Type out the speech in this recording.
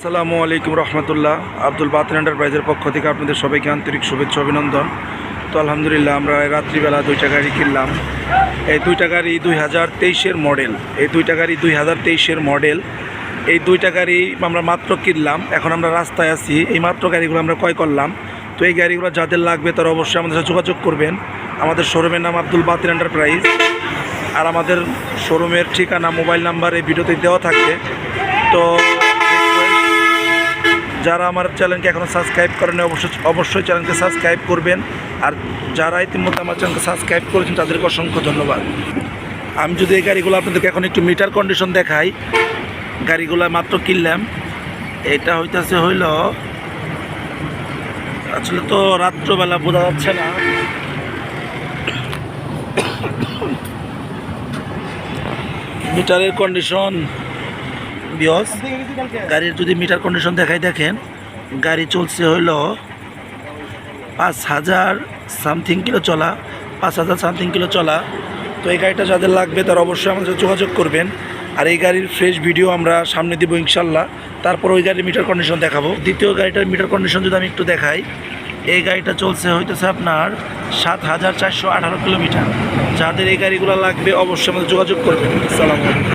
আসসালামু আলাইকুম রহমতুল্লাহ। আব্দুল বাতিন এন্টারপ্রাইজের পক্ষ থেকে আপনাদের সবাইকে আন্তরিক শুভেচ্ছা, অভিনন্দন। তো আলহামদুলিল্লাহ, আমরা রাত্রিবেলা দুইটা গাড়ি কিনলাম। এই দুইটা গাড়ি দুই হাজার তেইশের মডেল। এই দুইটা গাড়ি দুই হাজার তেইশের মডেল। এই দুইটা গাড়ি আমরা মাত্র কিনলাম। এখন আমরা রাস্তায় আছি। এই মাত্র গাড়িগুলো আমরা ক্রয় করলাম। তো এই গাড়িগুলো যাদের লাগবে তারা অবশ্যই আমাদের সাথে যোগাযোগ করবেন। আমাদের শোরুমের নাম আব্দুল বাতিন এন্টারপ্রাইজ। আর আমাদের শোরুমের ঠিকানা, মোবাইল নাম্বার এই ভিডিওতে দেওয়া থাকবে। তো যারা আমার চ্যানেলকে এখনও সাবস্ক্রাইব করেন অবশ্যই অবশ্যই চ্যানেলকে সাবস্ক্রাইব করবেন। আর যারা ইতিমধ্যে আমার চ্যানেলকে সাবস্ক্রাইব করেছেন, তাদেরকে অসংখ্য ধন্যবাদ। আমি যদি এই গাড়িগুলো আপনাদেরকে এখন একটু মিটার কন্ডিশন দেখাই, গাড়িগুলো মাত্র কিনলাম। এটা হইতেছে হইল, আসলে তো রাত্রবেলা বোঝা যাচ্ছে না। মিটারের কন্ডিশন বিয়স গাড়ির যদি মিটার কন্ডিশন দেখাই, দেখেন, গাড়ি চলছে হইল পাঁচ হাজার সামথিং কিলো চলা, পাঁচ হাজার সামথিং কিলো চলা। তো এই গাড়িটা যাদের লাগবে, তারা অবশ্যই আমাদের যোগাযোগ করবেন। আর এই গাড়ির ফ্রেশ ভিডিও আমরা সামনে দিব ইনশাল্লাহ। তারপর ওই গাড়ির মিটার কন্ডিশন দেখাবো। দ্বিতীয় গাড়িটার মিটার কন্ডিশন যদি আমি একটু দেখাই, এই গাড়িটা চলছে হইতেছে আপনার সাত হাজার চারশো আঠারো কিলোমিটার। যাদের এই গাড়িগুলো লাগবে, অবশ্যই আমাদের যোগাযোগ করবেন। আলাইকুম।